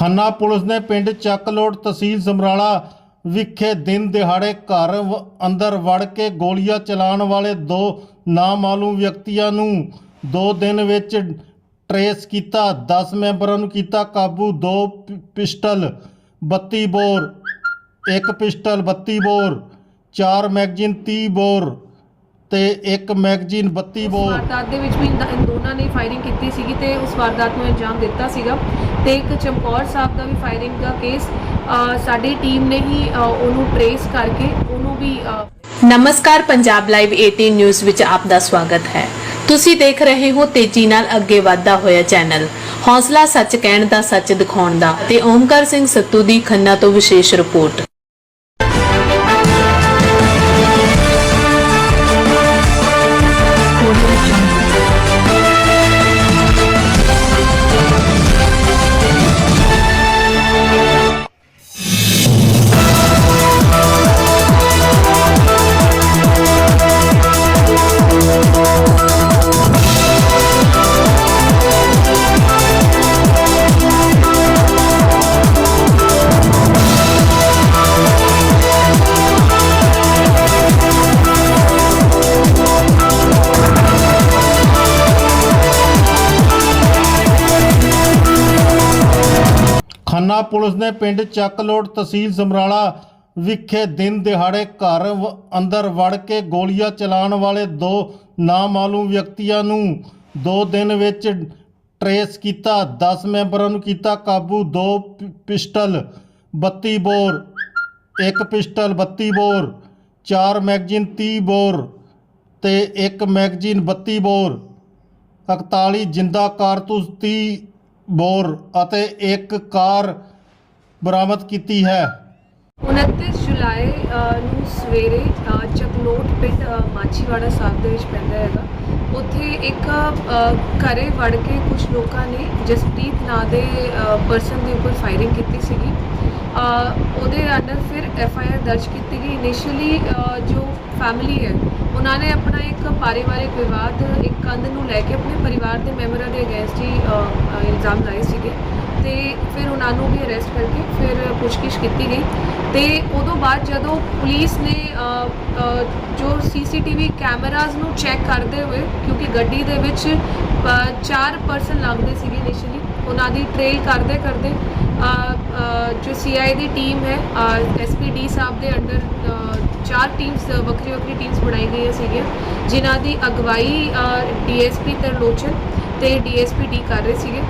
Khanna police ਨੇ ਪਿੰਡ ਚੱਕਲੋਟ ਤਹਿਸੀਲ ਸਮਰਾਲਾ ਵਿਖੇ ਦਿਨ ਦਿਹਾੜੇ ਘਰ ਅੰਦਰ ਵੜ ਕੇ ਗੋਲੀਆਂ ਚਲਾਉਣ ਵਾਲੇ ਦੋ ਨਾਮਾਲੂਮ ਵਿਅਕਤੀਆਂ ਨੂੰ ਦੋ ਦਿਨ ਵਿੱਚ ਟਰੇਸ ਕੀਤਾ 10 ਮੈਂਬਰਾਂ ਨੂੰ ਕੀਤਾ ਕਾਬੂ, ਦੋ ਪਿ- ਪਿਸਟਲ 32 ਬੋਰ, ਇੱਕ ਪਿਸਟਲ 32 ਬੋਰ, ਚਾਰ ਮੈਗਜ਼ੀਨ 30 ਬੋਰ। ਤੇ ਇੱਕ ਮੈਗਜ਼ੀਨ 32 ਉਸ ਬੋਰ ਵਾਰਦਾਤ ਦੇ ਵਿੱਚ ਵੀ ਇਨ ਇਨ ਦੋਨਾਂ ਨੇ ਫਾਇਰਿੰਗ ਕੀਤੀ ਸੀਗੀ ਤੇ ਉਸ ਵਾਰਦਾਤ ਨੂੰ ਅੰਜਾਮ ਦਿੱਤਾ ਸੀਗਾ। ਤੇ ਇੱਕ ਚਮਕੌਰ ਸਾਹਿਬ ਦਾ ਵੀ ਫਾਇਰਿੰਗ ਦਾ ਕੇਸ ਅ, ਸਾਡੀ ਟੀਮ ਨੇ ਹੀ ਅ, ਉਹਨੂੰ ਟਰੇਸ ਕਰਕੇ ਉਹਨੂੰ ਵੀ ਅ, ਨਮਸਕਾਰ ਪੰਜਾਬ ਲਾਈਵ 18 ਨਿਊਜ਼ ਵਿੱਚ ਆਪ ਦਾ ਸਵਾਗਤ ਹੈ। ਤੁਸੀਂ ਦੇਖ ਰਹੇ ਹੋ ਤੇਜ਼ੀ ਨਾਲ ਅੱਗੇ ਵਧਦਾ ਹੋਇਆ ਚੈਨਲ। ਹੌਸਲਾ ਸੱਚ ਕਹਿਣ ਦਾ ਸੱਚ ਦਿਖਾਉਣ ਦਾ ਤੇ ਓਮਕਾਰ ਸਿੰਘ ਸੱਤੂ ਦੀ ਖੰਨਾ ਤੋਂ ਵਿਸ਼ੇਸ਼ ਰਿਪੋਰਟ। ਖੰਨਾ ਪੁਲਿਸ ਨੇ ਪਿੰਡ ਚੱਕਲੋਟ ਤਹਿਸੀਲ ਸਮਰਾਲਾ ਵਿਖੇ ਦਿਨ ਦਿਹਾੜੇ ਘਰ ਅੰਦਰ ਵੜ ਕੇ ਗੋਲੀਆਂ ਚਲਾਉਣ ਵਾਲੇ ਦੋ ਨਾਮਾਲੂਮ ਵਿਅਕਤੀਆਂ ਨੂੰ ਦੋ ਦਿਨ ਵਿੱਚ ਟਰੇਸ ਕੀਤਾ 10 ਮੈਂਬਰਾਂ ਨੂੰ ਕੀਤਾ ਕਾਬੂ, ਦੋ ਪਿ- ਪਿਸਟਲ 32 ਬੋਰ, ਇੱਕ ਪਿਸਟਲ 32 ਬੋਰ, ਚਾਰ ਮੈਗਜ਼ੀਨ 30 ਬੋਰ ਤੇ ਇੱਕ ਮੈਗਜ਼ੀਨ 32 ਬੋਰ 41 ਜਿੰਦਾ ਕਾਰਤੂਸ 30 ਬੋਰ ਅਤੇ ਇੱਕ ਕਾਰ ਬਰਾਮਦ ਕੀਤੀ ਹੈ। 29 ਜੁਲਾਈ ਨੂੰ ਸਵੇਰੇ ਅ, ਚਕਲੋਟ ਪਿੰਡ ਮਾਛੀਵਾੜਾ ਸਾਹਿਬ ਦੇ ਵਿੱਚ ਪੈਂਦਾ ਹੈਗਾ। ਉੱਥੇ ਇੱਕ ਘਰੇ ਵੜ ਕੇ ਕੁਝ ਲੋਕਾਂ ਨੇ ਜਸਪ੍ਰੀਤ ਨਾਂ ਦੇ ਪਰਸਨ ਦੇ ਉੱਪਰ ਫਾਇਰਿੰਗ ਕੀਤੀ ਸੀਗੀ। ਉਹਦੇ ਅੰਡਰ ਫਿਰ ਐਫ ਆਈ ਆਰ ਦਰਜ ਕੀਤੀ ਗਈ। ਇਨੀਸ਼ੀਅਲੀ ਜੋ ਫੈਮਿਲੀ ਹੈ ਉਹਨਾਂ ਨੇ ਆਪਣਾ ਇੱਕ ਪਾਰਿਵਾਰਿਕ ਵਿਵਾਦ ਇੱਕ ਕੰਧ ਨੂੰ ਲੈ ਕੇ ਆਪਣੇ ਪਰਿਵਾਰ ਦੇ ਮੈਂਬਰਾਂ ਦੇ ਅਗੇਂਸਟ ਹੀ ਇਲਜ਼ਾਮ ਲਾਏ ਸੀਗੇ। ਤੇ ਫਿਰ ਉਹਨਾਂ ਨੂੰ ਵੀ ਅਰੈਸਟ ਕਰਕੇ ਫਿਰ ਪੁੱਛਗਿੱਛ ਕੀਤੀ ਗਈ। ਤੇ ਉਦੋਂ ਬਾਅਦ ਜਦੋਂ ਪੁਲਿਸ ਨੇ ਅ, ਅ, ਜੋ ਸੀਸੀਟੀਵੀ ਕੈਮਰਾਜ਼ ਨੂੰ ਚੈੱਕ ਕਰਦੇ ਹੋਏ ਕਿਉਂਕਿ ਗੱਡੀ ਦੇ ਵਿੱਚ ਚਾਰ ਪਰਸਨ ਲੱਗਦੇ ਸੀਗੇ ਇਨੀਸ਼ੀਅਲੀ ਉਹਨਾਂ ਦੀ ਟ੍ਰੇਲ ਕਰਦੇ ਕਰਦੇ ਅ, ਅ, ਜੋ ਸੀਆਈ ਦੀ ਟੀਮ ਹੈ ਐਸਪੀਡੀ ਸਾਹਿਬ ਦੇ ਅੰਡਰ ਚਾਰ ਟੀਮਸ ਵੱਖਰੀ ਵੱਖਰੀ ਟੀਮਸ ਬਣਾਈ ਗਈਆਂ ਸੀਗੀਆਂ ਜਿਨ੍ਹਾਂ ਦੀ ਅਗਵਾਈ ਡੀਐਸਪੀ ਤਰਲੋਚਨ ਤੇ ਡੀਐਸਪੀ ਡੀ ਕਰ ਰਹੇ ਸੀਗੇ।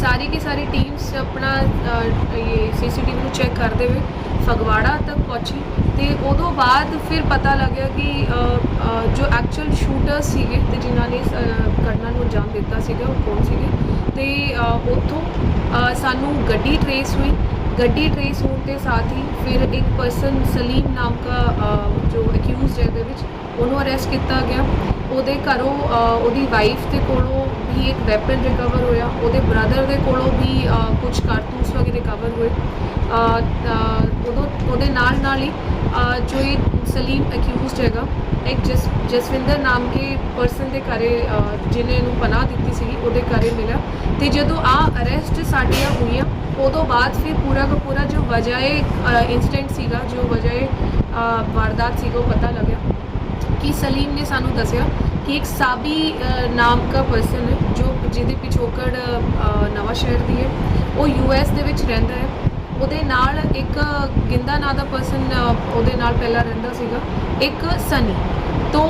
ਸਾਰੀ ਕੀ ਸਾਰੀ ਟੀਮਸ ਆਪਣਾ ਅ, ਇਹ ਸੀਸੀਟੀਵੀ ਨੂੰ ਚੈੱਕ ਕਰਦੇ ਹੋਏ ਫਗਵਾੜਾ ਤੱਕ ਪਹੁੰਚੀ ਤੇ ਉਦੋਂ ਬਾਅਦ ਫਿਰ ਪਤਾ ਲੱਗਿਆ ਕਿ ਜੋ ਐਕਚੁਅਲ ਸ਼ੂਟਰ ਸੀਗੇ ਤੇ ਜਿਨ੍ਹਾਂ ਨੇ ਘਟਨਾ ਨੂੰ ਅੰਜਾਮ ਦਿੱਤਾ ਸੀਗਾ ਉਹ ਕੌਣ ਸੀਗੇ? ਤੇ ਉੱਥੋਂ ਸਾਨੂੰ ਗੱਡੀ ਟਰੇਸ ਹੋਈ। ਗੱਡੀ ਟਰੇਸ ਹੋਣ ਦੇ ਸਾਥ ਹੀ ਫਿਰ ਇੱਕ ਪਰਸਨ ਸਲੀਮ ਨਾਮ ਦਾ ਜੋ ਅਕਿਊਜ਼ਡ ਹੈ ਦੇ ਵਿੱਚ ਉਹਨੂੰ ਅਰੈਸਟ ਕੀਤਾ ਗਿਆ। ਉਹਦੇ ਘਰੋਂ ਉਹਦੀ ਵਾਈਫ ਦੇ ਕੋਲੋਂ ਵੀ ਇੱਕ ਵੈਪਨ ਰਿਕਵਰ ਹੋਇਆ। ਉਹਦੇ ਬ੍ਰਦਰ ਦੇ ਕੋਲੋਂ ਵੀ ਕੁਝ ਕਾਰਤੂਸ ਵਗੈਰੇ ਰਿਕਵਰ ਹੋਏ। ਉਦੋਂ ਉਹਦੇ ਨਾਲ ਨਾਲ ਹੀ ਜੋ ਇਹ ਸਲੀਮ ਅਕਿਊਜ਼ਡ ਹੈਗਾ ਇੱਕ ਜਸ ਜਸਵਿੰਦਰ ਨਾਮ ਕੇ ਪਰਸਨ ਦੇ ਘਰੇ ਅ, ਜਿਹਨੇ ਨੂੰ ਪਨਾਹ ਦਿੱਤੀ ਸੀ ਉਹਦੇ ਘਰੇ ਮਿਲਿਆ। ਤੇ ਜਦੋਂ ਆ ਅਰੈਸਟ ਸਾਡੀਆਂ ਹੋਈਆਂ ਉਦੋਂ ਬਾਅਦ ਫਿਰ ਪੂਰਾ ਦਾ ਪੂਰਾ ਜੋ ਵਜਾਏ ਇਨਸੀਡੈਂਟ ਸੀਗਾ ਜੋ ਵਜਾਏ ਵਾਰਦਾਤ ਸੀਗਾ ਉਹ ਪਤਾ ਲੱਗਿਆ। ਕਿ ਸਲੀਮ ਨੇ ਸਾਨੂੰ ਦੱਸਿਆ ਕਿ ਇੱਕ ਸਾਬੀ ਅ, ਨਾਮ ਦਾ ਪਰਸਨ ਹੈ ਜੋ ਜਿਹਦੇ ਪਿਛੋਕੜ ਅ, ਨਵਾਂ ਸ਼ਹਿਰ ਦੀ ਹੈ। ਉਹ ਯੂਐਸ ਦੇ ਵਿੱਚ ਰਹਿੰਦਾ ਹੈ। ਉਹਦੇ ਨਾਲ ਇੱਕ ਗਿੰਦਾ ਨਾਂ ਦਾ ਪਰਸਨ ਉਹਦੇ ਨਾਲ ਪਹਿਲਾਂ ਰਹਿੰਦਾ ਸੀਗਾ। ਇੱਕ ਸਨੀ। ਤੋਂ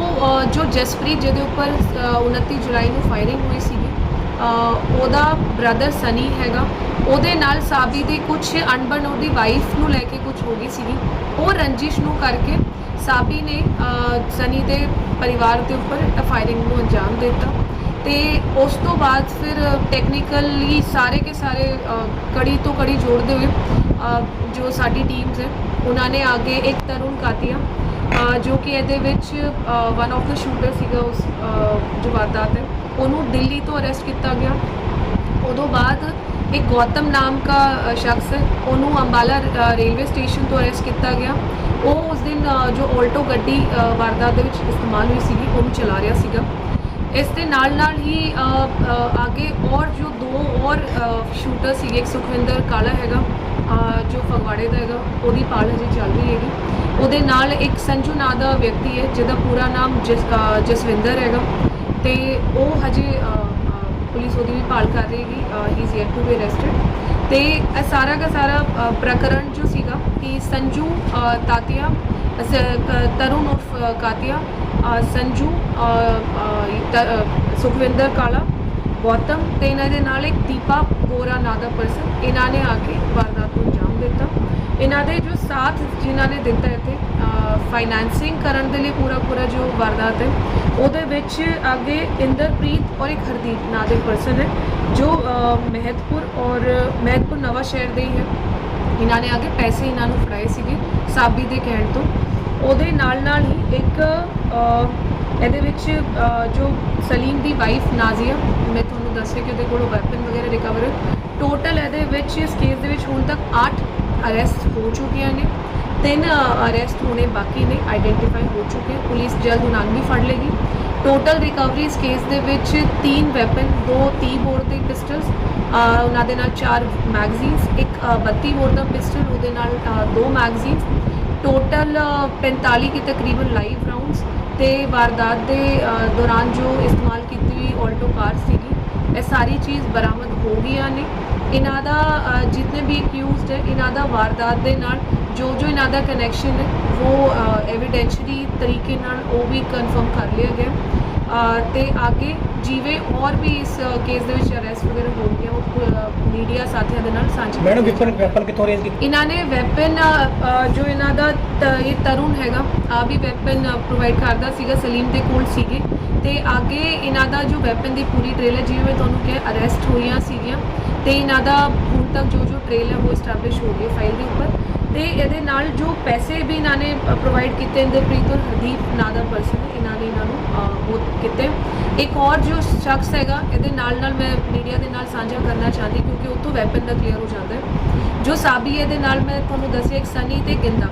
ਜੋ ਜਸਪ੍ਰੀਤ ਜਿਹਦੇ ਉੱਪਰ ਅ, 29 ਜੁਲਾਈ ਨੂੰ ਫਾਇਰਿੰਗ ਹੋਈ ਸੀਗੀ ਉਹਦਾ ਬ੍ਰਦਰ ਸਨੀ ਹੈਗਾ। ਉਹਦੇ ਨਾਲ ਸਾਬੀ ਦੀ ਕੁਝ ਅਣਬਣ ਉਹਦੀ ਵਾਈਫ ਨੂੰ ਲੈ ਕੇ ਕੁਝ ਹੋ ਗਈ ਸੀਗੀ। ਉਹ ਰੰਜਿਸ਼ ਨੂੰ ਕਰਕੇ ਸਾਬੀ ਨੇ ਸਨੀ ਦੇ ਪਰਿਵਾਰ ਦੇ ਉੱਪਰ ਫਾਇਰਿੰਗ ਨੂੰ ਅੰਜਾਮ ਦਿੱਤਾ ਤੇ ਉਸ ਤੋਂ ਬਾਅਦ ਫਿਰ ਟੈਕਨੀਕਲੀ ਸਾਰੇ ਕੇ ਸਾਰੇ ਕੜੀ ਤੋਂ ਕੜੀ ਜੋੜਦੇ ਹੋਏ ਜੋ ਸਾਡੀ ਟੀਮਸ ਹੈ, ਉਹਨਾਂ ਨੇ ਅੱਗੇ ਇੱਕ ਤਰੁਣ ਕਾਤੀਆ ਜੋ ਕਿ ਇਹਦੇ ਵਿੱਚ ਵਨ ਆਫ ਦਾ ਸ਼ੂਟਰ ਸੀਗਾ ਉਸ ਜੋ ਵਾਰਦਾਤ ਹੈ, ਉਹਨੂੰ ਦਿੱਲੀ ਤੋਂ ਅਰੈਸਟ ਕੀਤਾ ਗਿਆ। ਉਦੋਂ ਬਾਅਦ ਇੱਕ ਗੌਤਮ ਨਾਮ ਦਾ ਅ, ਸ਼ਖਸ ਉਹਨੂੰ ਅੰਬਾਲਾ ਰੇਲਵੇ ਸਟੇਸ਼ਨ ਤੋਂ ਅਰੈਸਟ ਕੀਤਾ ਗਿਆ। ਉਹ ਉਸ ਦਿਨ ਜੋ ਆਲਟੋ ਗੱਡੀ ਵਾਰਦਾਤ ਦੇ ਵਿੱਚ ਇਸਤੇਮਾਲ ਹੋਈ ਸੀਗੀ ਉਹਨੂੰ ਚਲਾ ਰਿਹਾ ਸੀਗਾ। ਇਸ ਦੇ ਨਾਲ ਨਾਲ ਹੀ ਅ, ਅ, ਔਰ ਜੋ ਦੋ ਔਰ ਸ਼ੂਟਰ ਸੀਗੇ ਇੱਕ ਸੁਖਵਿੰਦਰ ਕਾਲਾ ਹੈਗਾ ਜੋ ਫਗਵਾੜੇ ਦਾ ਹੈਗਾ ਉਹਦੀ ਪਾਲ ਹਜੇ ਚੱਲ ਰਹੀ ਹੈਗੀ। ਉਹਦੇ ਨਾਲ ਇੱਕ ਸੰਜੂ ਨਾਂ ਦਾ ਵਿਅਕਤੀ ਹੈ ਜਿਹਦਾ ਪੂਰਾ ਨਾਮ ਜਸ ਜਸਵਿੰਦਰ ਹੈਗਾ। ਤੇ ਉਹ ਹਜੇ ਪੁਲਿਸ ਉਹਦੀ ਵੀ ਭਾਲ ਕਰ ਰਹੀ ਹੈਗੀ। He is yet to be arrested ਤੇ ਇਹ ਸਾਰਾ ਦਾ ਸਾਰਾ ਅ, ਪ੍ਰਕਰਣ ਜੋ ਸੀਗਾ ਕਿ ਸੰਜੂ ਅ, ਤਾਤੀਆ ਤਰੁਣ ਉਰਫ ਕਾਤੀਆ ਸੰਜੂ ਤ- ਸੁਖਵਿੰਦਰ ਕਾਲਾ ਗੌਤਮ ਤੇ ਇਹਨਾਂ ਦੇ ਨਾਲ ਇੱਕ ਦੀਪਾ ਗੋਰਾ ਨਾਂ ਦਾ ਪਰਸਨ, ਇਹਨਾਂ ਨੇ ਆ ਕੇ ਵਾਰਦਾਤ ਨੂੰ ਅੰਜਾਮ ਦਿੱਤਾ। ਇਹਨਾਂ ਦੇ ਜੋ ਸਾਥ ਜਿਨ੍ਹਾਂ ਨੇ ਦਿੱਤਾ ਇੱਥੇ ਫਾਈਨੈਂਸਿੰਗ ਕਰਨ ਦੇ ਲਈ ਪੂਰਾ ਪੂਰਾ ਜੋ ਵਾਰਦਾਤ ਹੈ, ਉਹਦੇ ਵਿੱਚ ਅੱਗੇ ਇੰਦਰਪ੍ਰੀਤ ਔਰ ਇੱਕ ਹਰਦੀਪ ਨਾਂ ਦੇ ਪਰਸਨ ਹੈ, ਜੋ ਮਹਿਤਪੁਰ ਔਰ ਮਹਿਤਪੁਰ ਨਵਾਂ ਸ਼ਹਿਰ ਦੇ ਹੀ ਹੈ। ਇਹਨਾਂ ਨੇ ਆ ਕੇ ਪੈਸੇ ਇਹਨਾਂ ਨੂੰ ਫੜਾਏ ਸੀਗੇ ਸਾਬੀ ਦੇ ਕਹਿਣ ਤੋਂ। ਉਹਦੇ ਨਾਲ ਨਾਲ ਹੀ ਇੱਕ ਇਹਦੇ ਵਿੱਚ ਜੋ ਸਲੀਮ ਦੀ ਵਾਈਫ ਨਾਜ਼ੀਆ ਮੈਂ ਤੁਹਾਨੂੰ ਦੱਸਿਆ ਕਿ ਉਹਦੇ ਕੋਲੋਂ ਵੈਪਨ ਵਗੈਰਾ ਰਿਕਵਰ ਹੈ ਟੋਟਲ ਇਹਦੇ ਵਿੱਚ ਇਸ ਕੇਸ ਦੇ ਵਿੱਚ ਹੁਣ ਤੱਕ 8 ਅਰੈਸਟ ਹੋ ਚੁੱਕੀਆਂ ਨੇ। ਤਿੰਨ ਅਰੈਸਟ ਹੋਣੇ ਬਾਕੀ ਨੇ ਆਈਡੈਂਟੀਫਾਈ ਹੋ ਚੁੱਕੇ ਪੁਲਿਸ ਜਲਦ ਉਹਨਾਂ ਨੂੰ ਫੜ ਲੇਗੀ ਟੋਟਲ ਰਿਕਵਰੀ ਇਸ ਕੇਸ ਦੇ ਵਿੱਚ ਤਿੰਨ ਵੈਪਨ ਦੋ 30 ਬੋਰ ਦੇ ਪਿਸਟਲਸ ਉਹਨਾਂ ਦੇ ਨਾਲ ਚਾਰ ਮੈਗਜ਼ੀਨਸ ਇੱਕ ਅ, 32 ਬੋਰ ਦਾ ਪਿਸਟਲ ਉਹਦੇ ਨਾਲ ਦੋ ਮੈਗਜ਼ੀਨਸ ਟੋਟਲ 45 ਕੇ ਤਕਰੀਬਨ ਲਾਈਵ ਰਾਉਂਡਸ ਤੇ ਵਾਰਦਾਤ ਦੇ ਦੌਰਾਨ ਜੋ ਇਸਤੇਮਾਲ ਕੀਤੀ ਹੋਈ ਆਲਟੋ ਕਾਰ ਸੀਗੀ, ਇਹ ਸਾਰੀ ਚੀਜ਼ ਬਰਾਮਦ ਹੋ ਗਈਆਂ ਨੇ। ਇਹਨਾਂ ਦਾ ਅ, ਜਿਤਨੇ ਵੀ ਅਕਿਊਜ਼ਡ ਹੈ ਇਹਨਾਂ ਦਾ ਵਾਰਦਾਤ ਦੇ ਨਾਲ ਜੋ ਜੋ ਇਹਨਾਂ ਦਾ ਕਨੈਕਸ਼ਨ ਹੈ ਉਹ ਐਵੀਡੈਂਸ਼ਲੀ ਤਰੀਕੇ ਨਾਲ ਉਹ ਵੀ ਕਨਫਰਮ ਕਰ ਲਿਆ ਗਿਆ। ਤੇ ਅੱਗੇ ਜਿਵੇਂ ਹੋਰ ਵੀ ਇਸ ਕੇਸ ਦੇ ਵਿੱਚ ਅਰੈਸਟ ਵਗੈਰਾ ਹੋ ਗਿਆ ਉਹ ਮੀਡੀਆ ਸਾਥੀਆਂ ਦੇ ਨਾਲ ਸਾਂਝੀ ਮੈਡਮ ਵੈਪਨ ਵੈਪਨ ਕਿੱਥੋਂ ਰੇਂਜ ਕੀਤੀ? ਇਹਨਾਂ ਨੇ ਵੈਪਨ ਜੋ ਇਹਨਾਂ ਦਾ ਇਹ ਤਰੁਣ ਹੈਗਾ ਆ ਵੀ ਵੈਪਨ ਪ੍ਰੋਵਾਈਡ ਕਰਦਾ ਸੀਗਾ ਸਲੀਮ ਦੇ ਕੋਲ ਸੀਗੇ। ਤੇ ਅੱਗੇ ਇਹਨਾਂ ਦਾ ਜੋ ਵੈਪਨ ਦੀ ਪੂਰੀ ਟ੍ਰੇਲ ਹੈ ਜਿਵੇਂ ਤੁਹਾਨੂੰ ਕਿਹਾ ਅਰੈਸਟ ਹੋਈਆਂ ਸੀਗੀਆਂ। ਤੇ ਇਹਨਾਂ ਦਾ ਹੁਣ ਤੱਕ ਜੋ ਜੋ ਟ੍ਰੇਲ ਹੈ ਉਹ ਸਟੈਬਲਿਸ਼ ਹੋ ਗਈ ਫਾਈਲ ਦੇ ਉੱਪਰ। ਤੇ ਇਹਦੇ ਨਾਲ ਜੋ ਪੈਸੇ ਵੀ ਇਹਨਾਂ ਨੇ ਪ੍ਰੋਵਾਈਡ ਕੀਤੇ ਇੰਦਰਪ੍ਰੀਤ ਔਰ ਹਰਦੀਪ ਨਾਂ ਦਾ ਪਰਸਨ ਇਹਨਾਂ ਨੇ ਇਹਨਾਂ ਨੂੰ ਉਹ ਕੀਤੇ। ਇੱਕ ਹੋਰ ਜੋ ਸ਼ਖਸ ਹੈਗਾ ਇਹਦੇ ਨਾਲ ਨਾਲ ਮੈਂ ਮੀਡੀਆ ਦੇ ਨਾਲ ਸਾਂਝਾ ਕਰਨਾ ਚਾਹੁੰਦੀ ਕਿਉਂਕਿ ਉੱਥੋਂ ਵੈਪਨ ਦਾ ਕਲੀਅਰ ਹੋ ਜਾਂਦਾ ਹੈ। ਜੋ ਸਾਬੀ ਇਹਦੇ ਨਾਲ ਮੈਂ ਤੁਹਾਨੂੰ ਦੱਸਿਆ ਇੱਕ ਸਨੀ ਤੇ ਗਿੰਦਾ।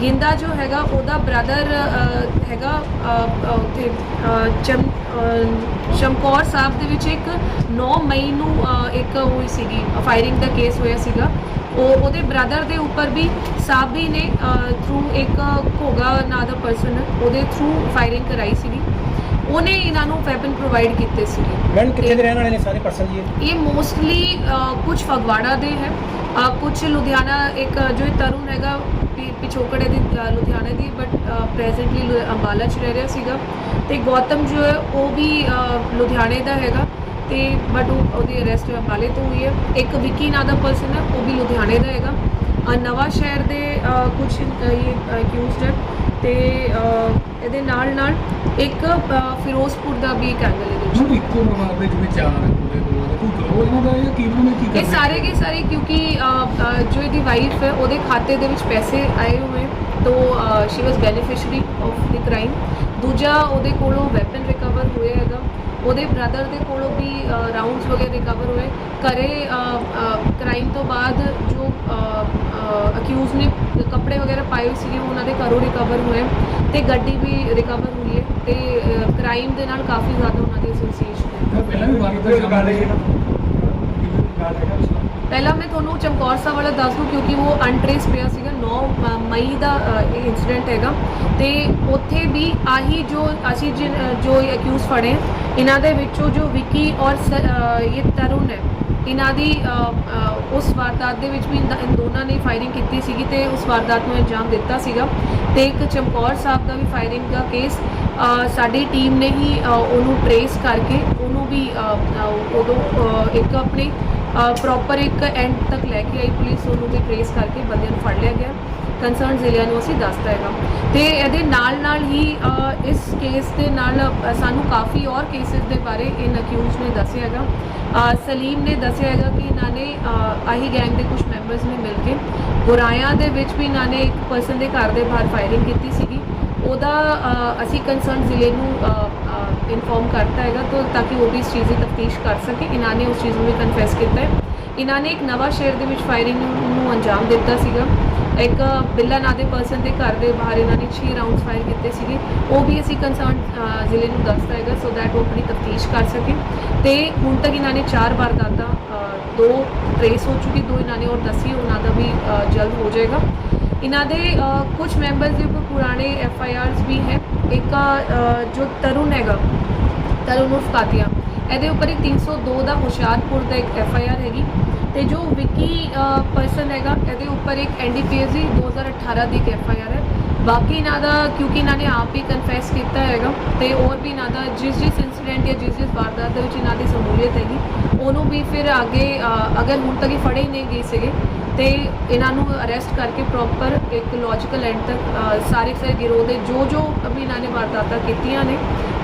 ਗਿੰਦਾ ਜੋ ਹੈਗਾ ਉਹਦਾ ਬ੍ਰਦਰ ਹੈਗਾ ਉੱਥੇ ਅ, ਚਮ ਸ਼ਮਕੌਰ ਸਾਹਿਬ ਦੇ ਵਿੱਚ ਇੱਕ 9 ਮਈ ਨੂੰ ਇੱਕ ਹੋਈ ਸੀਗੀ ਫਾਇਰਿੰਗ ਦਾ ਕੇਸ ਹੋਇਆ ਸੀਗਾ। ਉਹ ਉਹਦੇ ਬ੍ਰਦਰ ਦੇ ਉੱਪਰ ਵੀ ਸਾਬੀ ਨੇ ਥਰੂ ਇੱਕ ਘੋਗਾ ਨਾਂ ਦਾ ਪਰਸਨ ਉਹਦੇ ਥਰੂ ਫਾਇਰਿੰਗ ਕਰਾਈ ਸੀਗੀ। ਉਹਨੇ ਇਹਨਾਂ ਨੂੰ ਵੈਪਨ ਪ੍ਰੋਵਾਈਡ ਕੀਤੇ ਸੀਗੇ। ਮੈਡਮ ਕਿੱਥੇ ਦੇ ਰਹਿਣ ਵਾਲੇ ਨੇ ਸਾਰੇ ਪਰਸਨ ਜੀ? ਇਹ? ਮੋਸਟਲੀ ਕੁਝ ਫਗਵਾੜਾ ਦੇ ਹੈ। ਕੁਝ ਲੁਧਿਆਣਾ ਇੱਕ ਜੋ ਇਹ ਤਰੁਣ ਹੈਗਾ ਪਿਛੋਕੜੇ ਦੀ ਅ, ਲੁਧਿਆਣੇ ਦੀ ਬਟ ਪ੍ਰੈਜ਼ੈਂਟਲੀ ਅੰਬਾਲਾ ਚ ਰਹਿ ਰਿਹਾ ਸੀਗਾ। ਤੇ ਗੌਤਮ ਜੋ ਹੈ ਉਹ ਵੀ ਲੁਧਿਆਣੇ ਦਾ ਹੈਗਾ। ਤੇ ਬਟ ਉਹਦੀ ਅਰੈਸਟ ਅੰਬਾਲੇ ਤੋਂ ਹੋਈ ਹੈ। ਇੱਕ ਵਿੱਕੀ ਨਾਂ ਦਾ ਪਰਸਨ ਹੈ ਉਹ ਵੀ ਲੁਧਿਆਣੇ ਦਾ ਹੈਗਾ। ਅ, ਨਵਾਂ ਸ਼ਹਿਰ ਦੇ ਕੁਝ ਇਹ ਅਕਿਊਜ਼ਡ ਹੈ। ਤੇ ਇਹਦੇ ਨਾਲ ਨਾਲ ਇੱਕ ਫਿਰੋਜ਼ਪੁਰ ਦਾ ਵੀ ਇੱਕ ਐਂਗਲ ਇਹਦੇ ਵਿੱਚ। ਹੁਣ ਇੱਕੋ ਦੇ ਜਿਵੇਂ ਚਾਰ ਪੂਰੇ ਦੇ ਕੋਈ ਇਹਨਾਂ ਦਾ ਜਾਂ ਨੇ ਕੀ ਇਹ ਕਰਨਾ? ਸਾਰੇ ਕੇ ਸਾਰੇ ਕਿਉਂਕਿ ਅ, ਅ, ਜੋ ਇਹਦੀ ਵਾਈਫ ਹੈ ਉਹਦੇ ਖਾਤੇ ਦੇ ਵਿੱਚ ਪੈਸੇ ਆਏ ਹੋਏ ਤੋ she was beneficiary of the crime ਦੂਜਾ ਉਹਦੇ ਕੋਲੋਂ ਵੈਪਨ ਰਿਕਵਰ ਹੋਇਆ ਹੈਗਾ। ਉਹਦੇ ਬ੍ਰਦਰ ਦੇ ਕੋਲੋਂ ਵੀ ਰਾਉਂਡਸ ਵਗੈਰਾ ਰਿਕਵਰ ਹੋਏ। ਘਰੇ ਕ੍ਰਾਈਮ ਤੋਂ ਬਾਅਦ ਜੋ ਅਕਿਊਜ਼ ਨੇ ਕੱਪੜੇ ਵਗੈਰਾ ਪਾਏ ਸੀਗੇ ਉਹ ਉਹਨਾਂ ਦੇ ਘਰੋਂ ਰਿਕਵਰ ਹੋਏ। ਤੇ ਗੱਡੀ ਵੀ ਰਿਕਵਰ ਹੋਈ ਹੈ। ਤੇ ਕ੍ਰਾਈਮ ਦੇ ਨਾਲ ਕਾਫੀ ਜ਼ਿਆਦਾ ਉਹਨਾਂ ਦੀ ਐਸੋਸੀਏਸ਼ਨ ਹੈ। ਪਹਿਲਾਂ ਵੀ ਵਾਰਦਾਤ ਗੱਲ ਹੈ? ਪਹਿਲਾਂ ਮੈਂ ਤੁਹਾਨੂੰ ਚਮਕੌਰ ਸਾਹਿਬ ਵਾਲਾ ਦੱਸ ਦੂੰ ਕਿਉਂਕਿ ਉਹ ਅਨਟ੍ਰੇਸ ਪਿਆ ਸੀਗਾ 9 ਮ- ਮਈ ਦਾ ਅ, ਇਹ ਇਨਸੀਡੈਂਟ ਹੈਗਾ। ਤੇ ਉੱਥੇ ਵੀ ਆਹੀ ਜੋ ਅਸੀਂ ਜਿਨ- ਜੋ ਅਕਿਊਜ਼ ਫੜੇ ਇਹਨਾਂ ਦੇ ਵਿੱਚੋਂ ਜੋ ਵਿੱਕੀ ਔਰ ਸ- ਇਹ ਤਰੁਣ ਹੈ ਇਹਨਾਂ ਦੀ ਉਸ ਵਾਰਦਾਤ ਦੇ ਵਿੱਚ ਵੀ ਇਨ ਦੋਨਾਂ ਨੇ ਫਾਇਰਿੰਗ ਕੀਤੀ ਸੀਗੀ ਤੇ ਉਸ ਵਾਰਦਾਤ ਨੂੰ ਅੰਜਾਮ ਦਿੱਤਾ ਸੀਗਾ। ਤੇ ਇੱਕ ਚਮਕੌਰ ਸਾਹਿਬ ਦਾ ਵੀ ਫਾਇਰਿੰਗ ਦਾ ਕੇਸ ਸਾਡੀ ਟੀਮ ਨੇ ਹੀ ਉਹਨੂੰ ਟਰੇਸ ਕਰਕੇ ਉਹਨੂੰ ਵੀ ਅ, ਉਦੋਂ ਇੱਕ ਆਪਣੇ ਪ੍ਰੋਪਰ ਇੱਕ ਐਂਡ ਤੱਕ ਲੈ ਕੇ ਆਈ ਪੁਲਿਸ, ਉਹਨੂੰ ਵੀ ਟਰੇਸ ਕਰਕੇ ਬੰਦੇ ਨੂੰ ਫੜ ਲਿਆ ਗਿਆ। ਕੰਸਰਨ ਜ਼ਿਲ੍ਹਿਆਂ ਨੂੰ ਅਸੀਂ ਦੱਸਦਾ ਹੈਗਾ। ਤੇ ਇਹਦੇ ਨਾਲ ਨਾਲ ਹੀ ਇਸ ਕੇਸ ਦੇ ਨਾਲ ਸਾਨੂੰ ਕਾਫੀ ਔਰ ਕੇਸਿਸ ਦੇ ਬਾਰੇ ਇਨ ਅਕਿਊਜ਼ ਨੇ ਦੱਸਿਆ ਹੈਗਾ। ਸਲੀਮ ਨੇ ਦੱਸਿਆ ਹੈਗਾ ਕਿ ਇਹਨਾਂ ਨੇ ਆਹੀ ਗੈਂਗ ਦੇ ਕੁਝ ਮੈਂਬਰਸ ਨੇ ਮਿਲ ਕੇ ਗੁਰਾਇਆਂ ਦੇ ਵਿੱਚ ਵੀ ਇਹਨਾਂ ਨੇ ਇੱਕ ਪਰਸਨ ਦੇ ਘਰ ਦੇ ਬਾਹਰ ਫਾਇਰਿੰਗ ਕੀਤੀ ਸੀਗੀ। ਉਹਦਾ ਅਸੀਂ ਕੰਸਰਨ ਜ਼ਿਲ੍ਹੇ ਨੂੰ ਇਨਫੋਰਮ ਕਰਤਾ ਹੈਗਾ ਤਾਂ ਤਾਂ ਕਿ ਉਹ ਵੀ ਇਸ ਚੀਜ਼ ਦੀ ਤਫਤੀਸ਼ ਕਰ ਸਕੇ। ਇਹਨਾਂ ਨੇ ਉਸ ਚੀਜ਼ ਨੂੰ ਵੀ ਕਨਫੈਸ ਕੀਤਾ ਹੈ। ਇਹਨਾਂ ਨੇ ਇੱਕ ਨਵਾਂ ਸ਼ਹਿਰ ਦੇ ਵਿੱਚ ਫਾਇਰਿੰਗ ਨੂੰ ਅੰਜਾਮ ਦਿੱਤਾ ਸੀਗਾ। ਇੱਕ ਬਿੱਲਾ ਨਾਂ ਦੇ ਪਰਸਨ ਦੇ ਘਰ ਦੇ ਬਾਹਰ ਇਹਨਾਂ ਨੇ 6 ਰਾਉਂਡਸ ਫਾਇਰ ਕੀਤੇ ਸੀਗੇ। ਉਹ ਵੀ ਅਸੀਂ ਕੰਸਰਨ ਜ਼ਿਲ੍ਹੇ ਨੂੰ ਦੱਸਦਾ ਹੈਗਾ ਸੋ ਦੈਟ ਉਹ ਆਪਣੀ ਤਫਤੀਸ਼ ਕਰ ਸਕੇ। ਤੇ ਹੁਣ ਤੱਕ ਇਹਨਾਂ ਨੇ ਚਾਰ ਵਾਰਦਾਤਾਂ ਦੋ ਟ੍ਰੇਸ ਹੋ ਚੁੱਕੀ, ਦੋ ਇਹਨਾਂ ਨੇ ਔਰ ਦੱਸੀ, ਉਹਨਾਂ ਦਾ ਵੀ ਜਲਦ ਹੋ ਜਾਏਗਾ। ਇਹਨਾਂ ਦੇ ਕੁਝ ਮੈਂਬਰਸ ਦੇ ਉੱਪਰ ਪੁਰਾਣੇ ਐਫ ਆਈ ਆਰਸ ਵੀ ਹੈ। ਇੱਕ ਜੋ ਤਰੁਣ ਹੈਗਾ ਤਰੁਣ ਉਰਫ ਕਾਤੀਆ ਇਹਦੇ ਉੱਪਰ ਇੱਕ 302 ਦਾ ਹੁਸ਼ਿਆਰਪੁਰ ਦਾ ਇੱਕ ਐਫ ਆਈ ਆਰ ਹੈਗੀ। ਤੇ ਜੋ ਵਿੱਕੀ ਪਰਸਨ ਹੈਗਾ, ਇਹਦੇ ਉੱਪਰ ਇੱਕ ਐਨ ਡੀ ਪੀ ਐਸ ਦੀ 2018 ਦੀ ਇੱਕ ਐਫ ਆਈ ਆਰ ਹੈ। ਬਾਕੀ ਇਹਨਾਂ ਦਾ, ਕਿਉਂਕਿ ਇਹਨਾਂ ਨੇ ਆਪ ਹੀ ਕਨਫੈਸ ਕੀਤਾ ਹੈਗਾ, ਤੇ ਹੋਰ ਵੀ ਇਹਨਾਂ ਦਾ, ਜਿਸ ਜਿਸ ਇਨਸੀਡੈਂਟ ਜਾਂ ਜਿਸ ਜਿਸ ਵਾਰਦਾਤ ਦੇ ਵਿੱਚ ਇਹਨਾਂ ਦੀ ਸਮੂਲੀਅਤ ਹੈਗੀ, ਉਹਨੂੰ ਵੀ ਫਿਰ ਅੱਗੇ ਅਗਰ ਹੁਣ ਤੱਕ ਇਹ ਫੜੇ ਹੀ ਨਹੀਂ ਗਏ ਸੀਗੇ, ਤੇ ਇਹਨਾਂ ਨੂੰ ਅਰੈਸਟ ਕਰਕੇ ਪ੍ਰੋਪਰ ਇੱਕ ਲੌਜੀਕਲ ਐਂਡ ਤੱਕ ਸਾਰੇ ਸਾਰੇ ਗਿਰੋਹ ਦੇ ਜੋ ਜੋ ਵੀ ਇਹਨਾਂ ਨੇ ਵਾਰਦਾਤਾਂ ਕੀਤੀਆਂ ਨੇ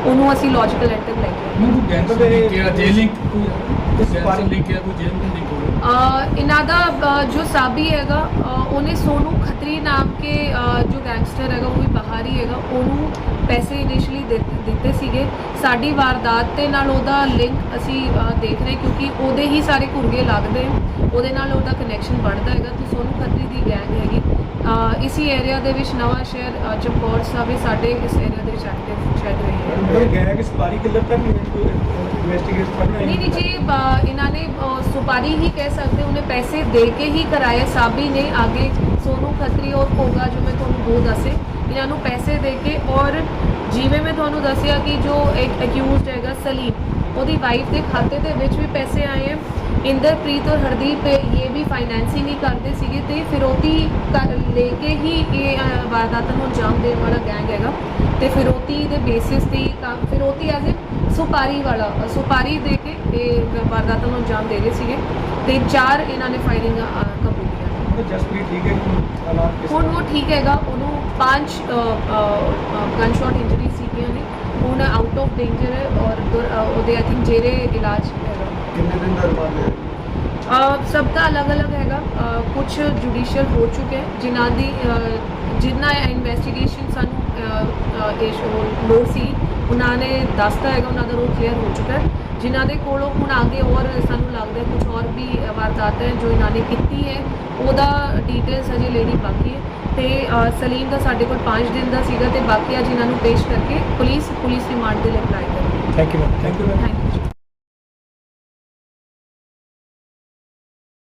ਉਹਨੂੰ ਅਸੀਂ ਲੌਜੀਕਲ ਐਂਡ ਤੱਕ ਲੈ ਕੇ ਆਏ। ਮੈਨੂੰ ਗੈਂਗ ਮਤਲਬ ਇਹ- ਲਿੰਕ ਹੈ ਜੇਲ ਲਿੰਕ ਕੋਈ ਸਪਾਰੀ- ਲਿੰਕ ਹੈ ਕੋਈ ਜੇਲ ਲਿੰਕ ਹੋਵੇ ਦਾ ਅ, ਜੋ ਸਾਬੀ ਹੈਗਾ ਅ, ਉਹਨੇ ਸੋਨੂ ਖੱਤਰੀ ਨਾਮ ਕੇ ਅ, ਜੋ ਗੈਂਗਸਟਰ ਹੈਗਾ ਉਹ ਵੀ ਬਾਹਰ ਹੀ ਹੈਗਾ ਉਹਨੂੰ ਪੈਸੇ ਇਨੀਸ਼ੀਅਲੀ ਦਿੱਤੇ ਸੀਗੇ। ਸਾਡੀ ਵਾਰਦਾਤ ਤੇ ਨਾਲ ਉਹਦਾ ਲਿੰਕ ਅਸੀਂ ਅ, ਦੇਖ ਰਹੇ ਕਿਉਂਕਿ ਉਹਦੇ ਹੀ ਸਾਰੇ ਕੁਰਗੇ ਲੱਗਦੇ ਆ। ਉਹਦੇ ਨਾਲ ਉਹਦਾ ਕਨੈਕਸ਼ਨ ਬਣਦਾ ਹੈਗਾ। ਤੇ ਸੋਨੂ ਖੱਤਰੀ ਦੀ ਗੈਂਗ ਹੈਗੀ। ਇਸੀ ਏਰੀਆ ਦੇ ਵਿੱਚ ਨਵਾਂ ਸ਼ਹਿਰ ਚਮਕੌਰ ਸਾਹਿਬ ਵੀ ਸਾਡੇ ਇਸ ਏਰੀਆ ਦੇ ਵਿੱਚ ਐਕਟਿਵ ਸ਼ਾਇਦ ਰਹੀ ਹੈ ਗੈਂਗ ਸਪਾਰੀ ਕਿਲਰ ਤੱਕ ਇਨਵੈਸਟੀਗੇਟ ਕਰਨਾ ਨਹੀਂ ਨਹੀਂ ਜੀ ਇਹਨਾਂ ਨੇ ਸੁਪਾਰੀ ਹੀ ਕਹਿ ਸਕਦੇ ਉਹਨੇ ਪੈਸੇ ਦੇ ਕੇ ਹੀ ਕਰਾਇਆ ਸਾਬੀ ਨੇ ਆਗੇ ਸੋਨੂ ਖੱਤਰੀ ਔਰ ਹੋਗਾ ਜੋ ਮੈਂ ਤੁਹਾਨੂੰ ਦੋ ਦੱਸੇ ਇਹਨਾਂ ਨੂੰ ਪੈਸੇ ਦੇ ਕੇ ਔਰ ਜਿਵੇਂ ਮੈਂ ਤੁਹਾਨੂੰ ਦੱਸਿਆ ਕਿ ਜੋ ਇੱਕ ਅਕਿਊਜ਼ਡ ਹੈਗਾ ਸਲੀਮ ਉਹਦੀ ਵਾਈਫ ਦੇ ਖਾਤੇ ਦੇ ਵਿੱਚ ਵੀ ਪੈਸੇ ਆਏ ਹੈ। ਇੰਦਰਪ੍ਰੀਤ ਔਰ ਹਰਦੀਪ ਇਹ ਵੀ ਫਾਈਨੈਂਸਿੰਗ ਹੀ ਕਰਦੇ ਸੀਗੇ ਤੇ ਫਿਰੋਤੀ ਲੈ ਕੇ ਹੀ ਇਹ ਵਾਰਦਾਤਾਂ ਨੂੰ ਅੰਜਾਮ ਦੇਣ ਵਾਲਾ ਗੈਂਗ ਹੈਗਾ। ਤੇ ਫਿਰੋਤੀ ਦੇ ਬੇਸਿਸ ਤੇ ਕੰਮ ਫਿਰੋਤੀ ਐਜ਼ ਇਨ ਸੁਪਾਰੀ ਵਾਲਾ ਸੁਪਾਰੀ ਦੇ ਕੇ ਇਹ ਵਾਰਦਾਤਾਂ ਨੂੰ ਅੰਜਾਮ ਦੇ ਰਹੇ ਸੀਗੇ ਤੇ ਚਾਰ ਇਹਨਾਂ ਨੇ ਫਾਇਰਿੰਗ ਜਸਪ੍ਰੀਤ ਠੀਕ ਹੈ ਹੁਣ ਉਹ ਠੀਕ ਹੈਗਾ ਉਹਨੂੰ ਪੰਜ ਗਨ ਸ਼ਾਟ ਇੰਜਰੀ ਸੀਗੀਆਂ ਨੇ। ਹੁਣ ਆਊਟ ਆਫ ਡੇਂਜਰ ਹੈ ਔਰ ਉਹਦੇ ਆਈ ਥਿੰਕ ਜੇਰੇ ਇਲਾਜ ਕਿੰਨੇ ਦਿਨ ਦਾ ਰਿਮਾਂਡ ਹੈ? ਸਭ ਦਾ ਅਲੱਗ-ਅਲੱਗ ਹੈਗਾ। ਕੁਝ ਜੁਡੀਸ਼ੀਅਲ ਹੋ ਚੁੱਕੇ ਜਿਨ੍ਹਾਂ ਦੀ ਜਿੰਨਾ ਇਨਵੈਸਟੀਗੇਸ਼ਨ ਸਾਨੂੰ ਅ, ਅ, ਇਹ ਸ਼ੋ- ਲੋੜ ਸੀ ਉਹਨਾਂ ਨੇ ਦੱਸਤਾ ਹੈਗਾ ਉਹਨਾਂ ਦਾ ਰੋਲ ਕਲੀਅਰ ਹੋ ਚੁੱਕਾ ਹੈ। ਜਿਨ੍ਹਾਂ ਦੇ ਕੋਲੋਂ ਹੁਣ ਅੱਗੇ ਹੋਰ ਸਾਨੂੰ ਲੱਗਦਾ ਕੁਝ ਹੋਰ ਵੀ ਵਾਰਦਾਤ ਹੈ ਜੋ ਇਹਨਾਂ ਨੇ ਕੀਤੀ ਹੈ ਉਹਦਾ ਡਿਟੇਲਸ ਹਜੇ ਲੈਣੀ ਬਾਕੀ ਹੈ। ਤੇ ਸਲੀਮ ਦਾ ਸਾਡੇ ਕੋਲ 5 ਦਿਨ ਦਾ ਸੀਗਾ ਤੇ ਬਾਕੀ ਅੱਜ ਇਹਨਾਂ ਨੂੰ ਪੇਸ਼ ਕਰਕੇ ਪੁਲਿਸ ਪੁਲਿਸ ਰਿਮਾਂਡ ਦੇ ਲਈ ਅਪਲਾਈ ਕਰਾਂਗੇ। Thank you thank you thank you